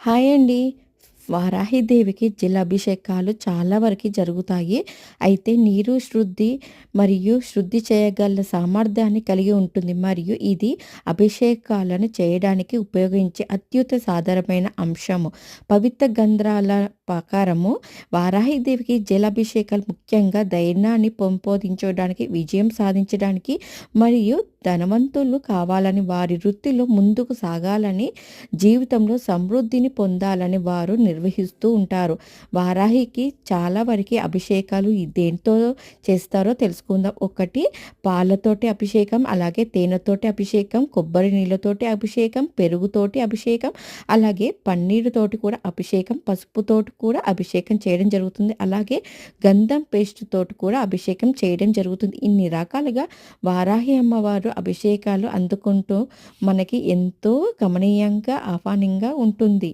Hi అండి. వారాహిదేవికి జలాభిషేకాలు చాలా వరకు జరుగుతాయి. అయితే నీరు శుద్ధి మరియు శుద్ధి చేయగల సామర్థ్యాన్ని కలిగి ఉంటుంది. మరియు ఇది అభిషేకాలను చేయడానికి ఉపయోగించే అత్యుత సాధారణమైన అంశము. పవిత్ర గంధ్రాల ప్రకారము వారాహిదేవికి జలాభిషేకాలు ముఖ్యంగా ధైర్యాన్ని పెంపొందించడానికి, విజయం సాధించడానికి మరియు ధనవంతులు కావాలని, వారి వృత్తిలో ముందుకు సాగాలని, జీవితంలో సమృద్ధిని పొందాలని వారు నిర్వహిస్తూ ఉంటారు. వారాహికి చాలా వరకి అభిషేకాలు దేనితో చేస్తారో తెలుసుకుందాం. ఒకటి పాలతోటి అభిషేకం, అలాగే తేనెతోటి అభిషేకం, కొబ్బరి నీళ్ళతోటి అభిషేకం, పెరుగుతోటి అభిషేకం, అలాగే పన్నీరుతోటి కూడా అభిషేకం, పసుపుతోటి కూడా అభిషేకం చేయడం జరుగుతుంది. అలాగే గంధం పేస్ట్ తోటి కూడా అభిషేకం చేయడం జరుగుతుంది. ఇన్ని రకాలుగా వారాహి అమ్మవారు అభిషేకాలు అందుకుంటూ మనకి ఎంతో గమనీయంగా, ఆహ్వానంగా ఉంటుంది.